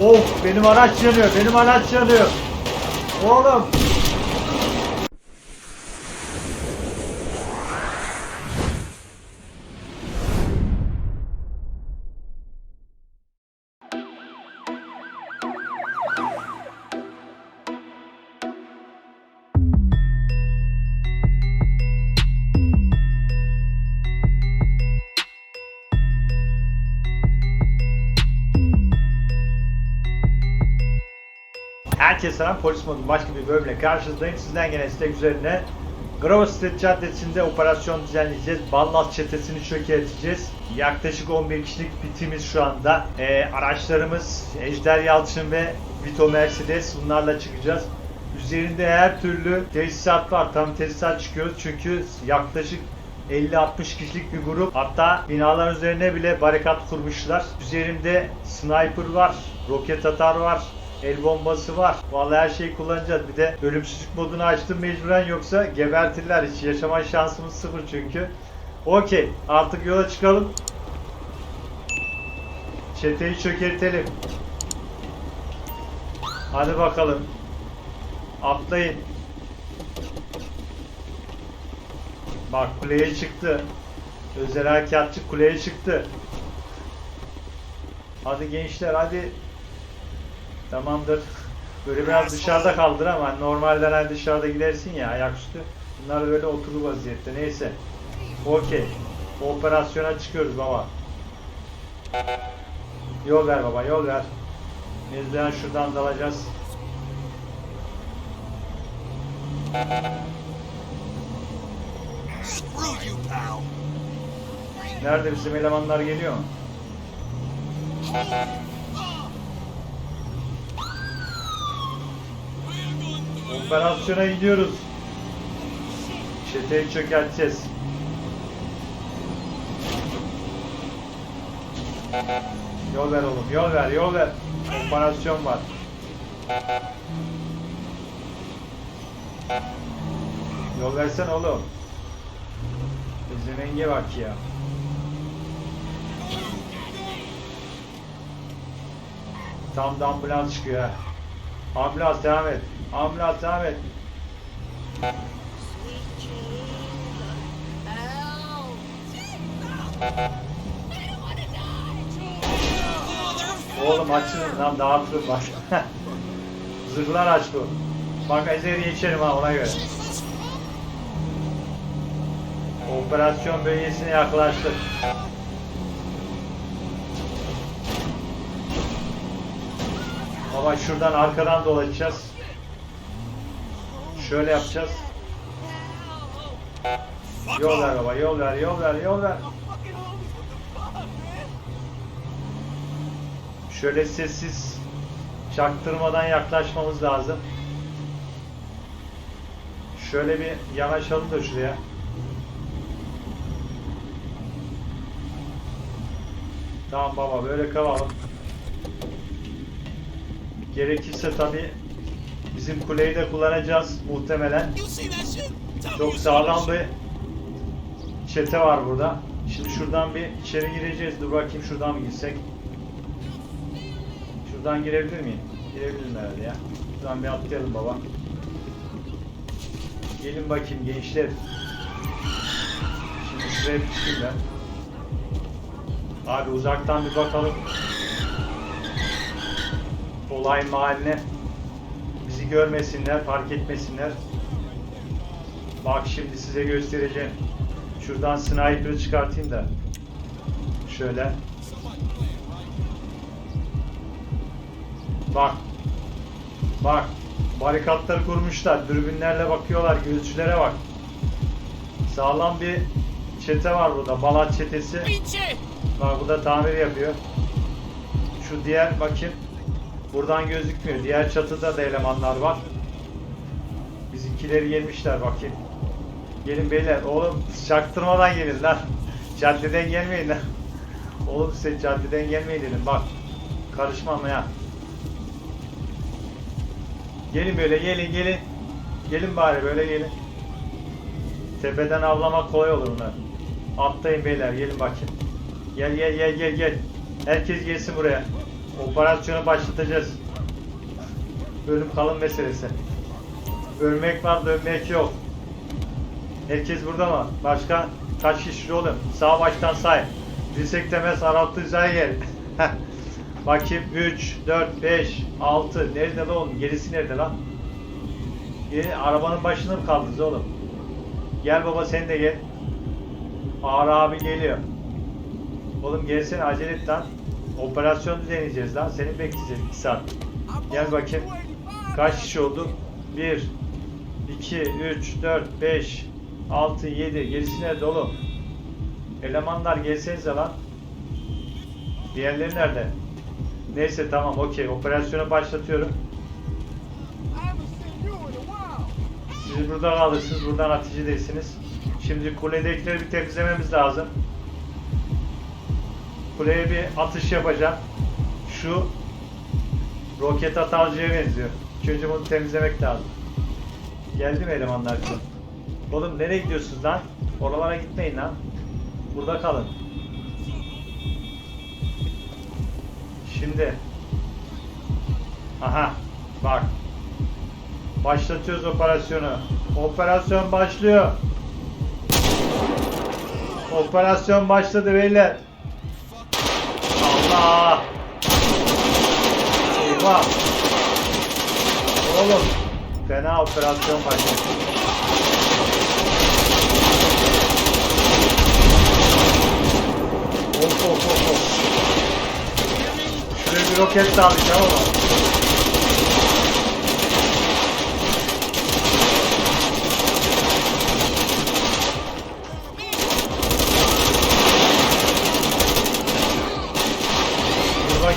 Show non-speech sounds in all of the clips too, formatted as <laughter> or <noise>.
Of benim araç yanıyor. Benim araç yanıyor. Oğlum. Herkese. Polis modun başka bir bölümle karşınızdayım. Sizden gelen istek üzerine Grove Street Caddesi'nde operasyon düzenleyeceğiz. Ballas çetesini çökerteceğiz. Yaklaşık 11 kişilik bitimiz şu anda. Ee, araçlarımız Ejder Yalçın ve Vito Mercedes. Bunlarla çıkacağız. Üzerinde her türlü tesisat var. Tam tesisat çıkıyoruz çünkü yaklaşık 50-60 kişilik bir grup. Hatta binaların üzerine bile barikat kurmuşlar. Üzerimde sniper var, roket atar var, el bombası var. Vallahi her şeyi kullanacağız. Bir de ölümsüzlük modunu açtım mecburen yoksa gebertirler. Hiç yaşama şansımız sıfır çünkü. Okey. Artık yola çıkalım. Çeteyi çökertelim. Hadi bakalım. Atlayın. Bak kuleye çıktı. Özel harekatçı kuleye çıktı. Hadi gençler hadi. Tamamdır. Böyle biraz dışarıda kaldır ama normalden hani dışarıda gidersin ya ayaküstü. Bunlar böyle oturur vaziyette. Neyse. Okey. Operasyona çıkıyoruz baba. Yol ver baba yol ver. Mecburen şuradan dalacağız. Nerede bizim elemanlar geliyor mu? Operasyona gidiyoruz. Çeteyi çökerteceğiz. Yol ver oğlum, yol ver, yol ver. Operasyon var. Yol versen oğlum. Bizim bak ya. Tam da ambulans çıkıyor. Ambulans devam et. Ambulans devam et. Oğlum açın lan dağıtırım bak. <laughs> Zırhlar aç bu. Bak Ezeri'ye içerim ha ona göre. Operasyon bölgesine yaklaştık. Baba şuradan arkadan dolaşacağız. Şöyle yapacağız. Yol ver baba, yol ver, yol ver, yol ver. Şöyle sessiz, çaktırmadan yaklaşmamız lazım. Şöyle bir yanaşalım da şuraya. Tamam baba, böyle kalalım. Gerekirse tabi bizim kuleyi de kullanacağız muhtemelen. Çok sağlam bir çete var burada. Şimdi şuradan bir içeri gireceğiz. Dur bakayım şuradan mı girsek? Şuradan girebilir miyim? Girebilirim herhalde ya. Şuradan bir atlayalım baba. Gelin bakayım gençler. Şimdi şuraya bir ben. Abi uzaktan bir bakalım. Olay mahalline. Bizi görmesinler, fark etmesinler. Bak şimdi size göstereceğim. Şuradan sniper'ı çıkartayım da. Şöyle. Bak. Bak. Barikatları kurmuşlar. Dürbünlerle bakıyorlar. Gözcülere bak. Sağlam bir çete var burada. Balat çetesi. Bak bu da tamir yapıyor. Şu diğer bakayım. Buradan gözükmüyor. Diğer çatıda da elemanlar var. Bizimkileri yemişler bakayım. Gelin beyler. Oğlum çaktırmadan gelin lan. <laughs> Caddeden gelmeyin lan. <laughs> Oğlum size caddeden gelmeyin dedim. Bak. Karışmam ya. Gelin böyle gelin gelin. Gelin bari böyle gelin. Tepeden avlamak kolay olur bunlar. Atlayın beyler gelin bakayım. Gel gel gel gel gel. Herkes gelsin buraya. Operasyonu başlatacağız. Ölüm kalım meselesi. Ölmek var dönmek yok. Herkes burada mı? Başka kaç kişi oğlum? Sağ baştan say. Dirsek temez Araplı hizaya gel. Bakayım 3, 4, 5, 6. Nerede lan oğlum? Gerisi nerede lan? Yeni arabanın başında mı kaldınız oğlum? Gel baba sen de gel. Ağır abi geliyor. Oğlum gelsene acele et lan. Operasyon düzenleyeceğiz lan. Seni bekleyeceğiz 2 saat. Gel bakayım. Kaç kişi oldu? 1 2 3 4 5 6 7 gerisi nerede oğlum? Elemanlar gelsenize lan. Diğerleri nerede? Neyse tamam okey operasyonu başlatıyorum. Siz burada kalırsınız, buradan atıcı değilsiniz. Şimdi kuledekileri bir temizlememiz lazım. Kuleye bir atış yapacağım. Şu roket atarcıya benziyor. Önce bunu temizlemek lazım. Geldi mi elemanlar? Oğlum nereye gidiyorsunuz lan? Oralara gitmeyin lan. Burada kalın. Şimdi. Aha. Bak. Başlatıyoruz operasyonu. Operasyon başlıyor. Operasyon başladı beyler. Allah! Eyvah! Oğlum, fena operasyon başladı. Of of of of. Şuraya bir roket sağlayacağım ama.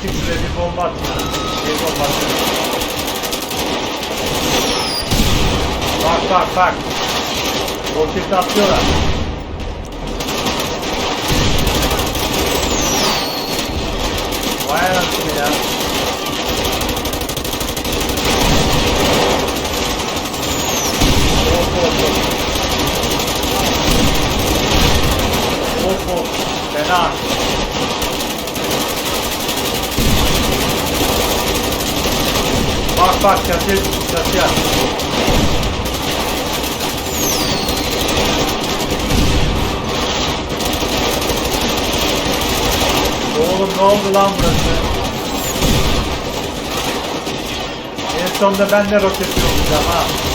Bakayım şuraya bir bomba atayım. Bir bomba atayım. Bak bak bak. Roketi atıyorlar. Vay anasını ya. Of of of. Of of. Fena. Bak bak çatıya çatıya. Oğlum ne oldu lan burası? En sonunda ben de roket yollayacağım ha.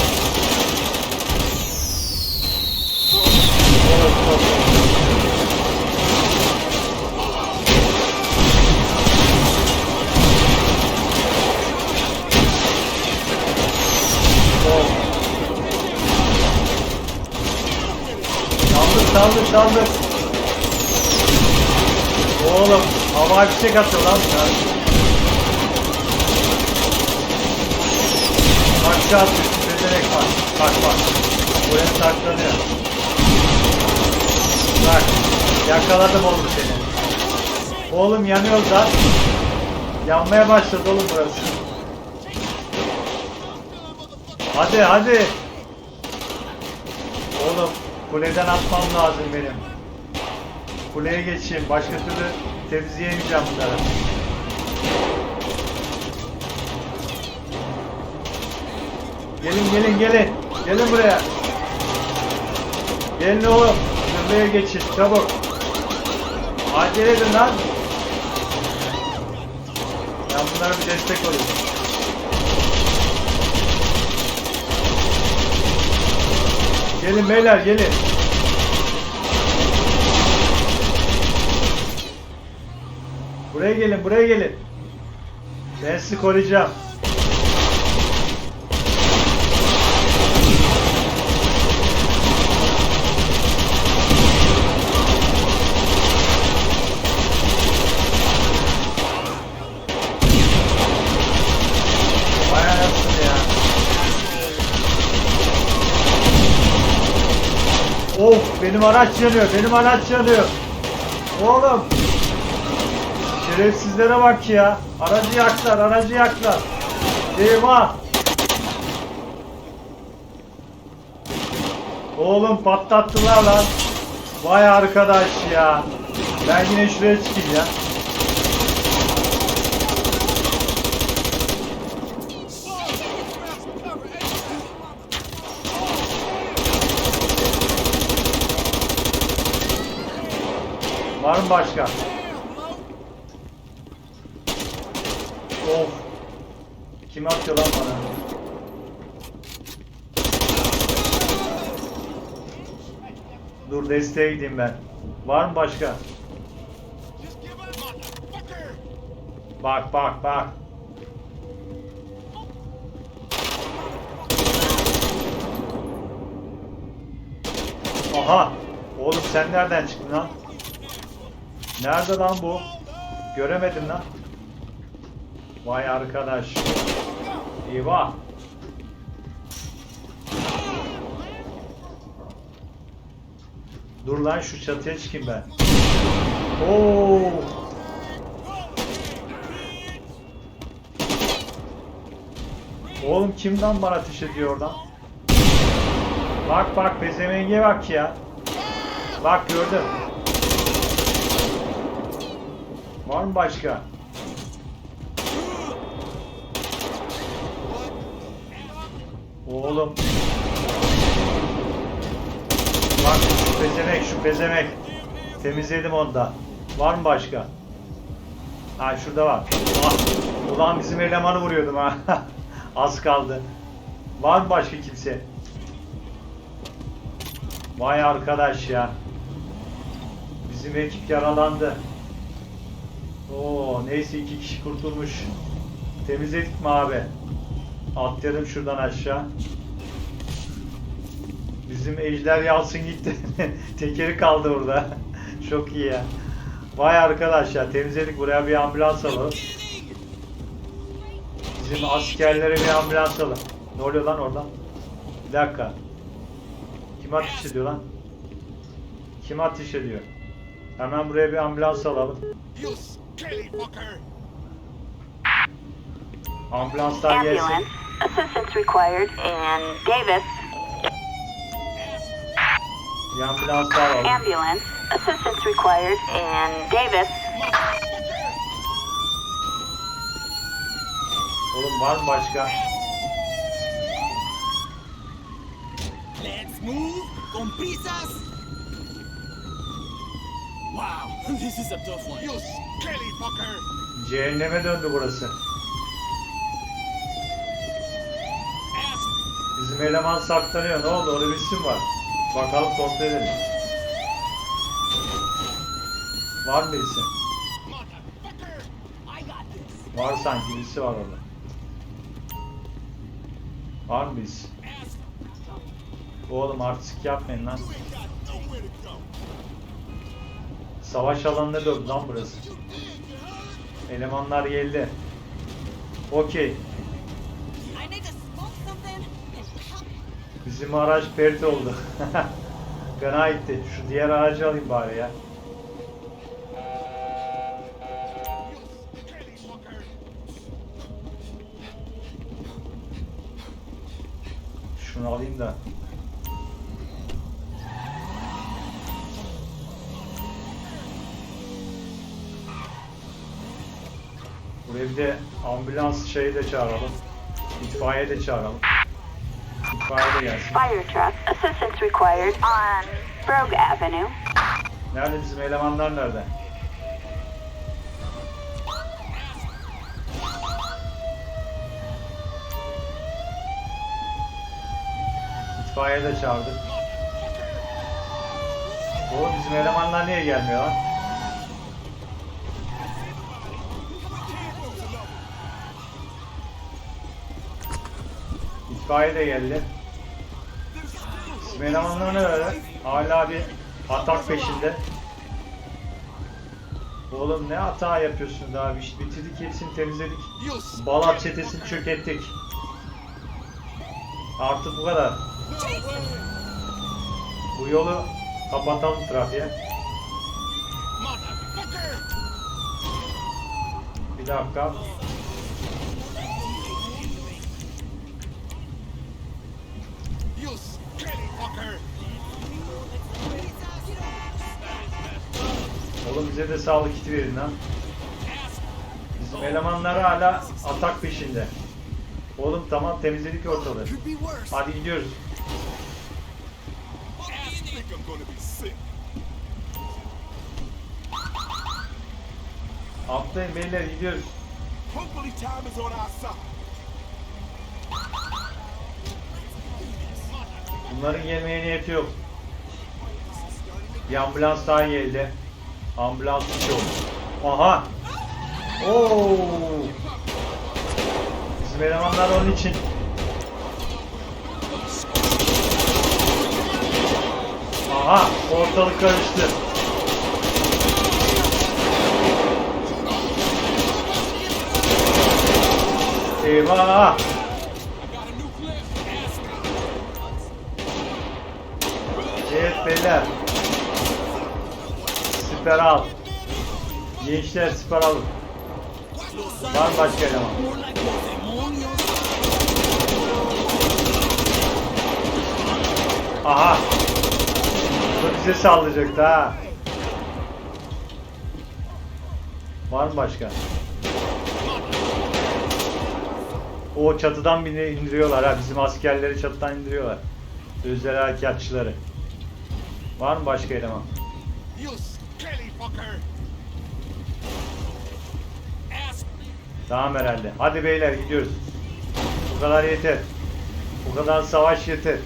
Saldır saldır. Oğlum havai fişek atıyor lan bunlar. Aşağı atıyor. Bezenek var. Bak bak. Buraya saklanıyor. Bak. Yakaladım oğlum seni. Oğlum yanıyoruz lan. Yanmaya başladı oğlum burası. Hadi hadi. Kuleden atmam lazım benim. Kuleye geçeyim. Başka türlü temizleyemeyeceğim bunları. Gelin gelin gelin. Gelin buraya. Gelin oğlum. Kuleye geçin. Çabuk. Acele edin lan. Ben bunlara bir destek olayım. Gelin beyler gelin. Buraya gelin buraya gelin. Ben sizi koruyacağım. Vay anasını ya. Of benim araç yanıyor. Benim araç yanıyor. Oğlum. Şerefsizlere bak ya. Aracı yaktılar. Aracı yaktılar. Eyvah. Oğlum patlattılar lan. Vay arkadaş ya. Ben yine şuraya çıkayım ya. Mı başka? Of. Kim atıyor lan bana? Dur desteğe gideyim ben. Var mı başka? Bak bak bak. Aha. Oğlum sen nereden çıktın lan? Nerede lan bu? Göremedim lan. Vay arkadaş. Eyvah. Dur lan şu çatıya çıkayım ben. Oo. Oğlum kimden bana ateş ediyor oradan? Bak bak pezevenge bak ya. Bak gördüm. Var mı başka? Oğlum. Bak şu pezemek şu pezemek. Temizledim onu da. Var mı başka? Ha şurada var. Ah, ulan bizim elemanı vuruyordum ha. <laughs> Az kaldı. Var mı başka kimse? Vay arkadaş ya. Bizim ekip yaralandı. Oo neyse iki kişi kurtulmuş. Temizledik mi abi? Atladım şuradan aşağı. Bizim ejder yalsın gitti. <laughs> Tekeri kaldı orada. <laughs> Çok iyi ya. Vay arkadaş ya temizledik buraya bir ambulans alalım. Bizim askerlere bir ambulans alın. Ne oluyor lan oradan? Bir dakika. Kim ateş ediyor lan? Kim ateş ediyor? Hemen buraya bir ambulans alalım. You fucker! Gelsin. Ambulance. Assistance required in Davis. Bir ambulans daha. Ambulance. Assistance required in Davis. Oğlum var mı başka? Let's move con prisas. Wow, <laughs> this is a tough one. You skelly fucker! Cehenneme döndü burası. Bizim eleman saklanıyor. Ne oldu? Orada bir isim var. Bakalım kontrol edelim. Var mı birisi? Var sanki birisi var orada. Var mı birisi? Oğlum artistik yapmayın lan. Savaş alanına döndü lan burası. Elemanlar geldi. Okey. Bizim araç pert oldu. <laughs> Fena gitti. Şu diğer aracı alayım bari ya. Şunu alayım da. Buraya bir de ambulans şeyi de çağıralım. İtfaiye de çağıralım. İtfaiye de gelsin. Fire truck. Assistance required on Brogue Avenue. Nerede bizim elemanlar nerede? İtfaiye de çağırdık. Oğlum bizim elemanlar niye gelmiyor lan? İtfaiye de geldi. Bizim elemanlar ne öyle? Hala bir atak peşinde. Oğlum ne hata yapıyorsun daha? Biz bitirdik hepsini temizledik. Balat çetesini çökerttik. Artık bu kadar. Bu yolu kapatalım trafiğe. Bir dakika. You skelly fucker! Oğlum bize de sağlık kiti verin lan. Bizim elemanlar hala atak peşinde. Oğlum tamam temizledik ortalığı. Hadi gidiyoruz. Atlayın beyler gidiyoruz. Hopefully time is on our side. Bunların gelmeye niyeti yok. Bir ambulans daha geldi. Ambulans oldu. Aha! Oo! Bizim elemanlar onun için. Aha! Ortalık karıştı. Eyvah! Beyler. Siper al. Gençler siper alın. Var mı başka eleman? Aha. Bu bize sallayacaktı ha. Var mı başka? O çatıdan bini indiriyorlar ha. Bizim askerleri çatıdan indiriyorlar. Özel harekatçıları. Var mı başka eleman? Tamam herhalde. Hadi beyler gidiyoruz. Bu kadar yeter. Bu kadar savaş yeter.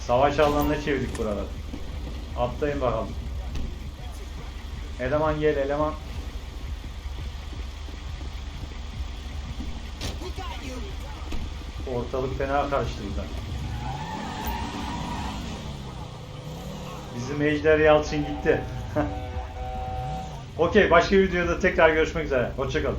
Savaş alanına çevirdik buraları. Atlayın bakalım. Eleman gel eleman. Ortalık fena karıştı burada. Bizim Ejder Yalçın gitti. <laughs> Okey başka videoda tekrar görüşmek üzere. Hoşçakalın.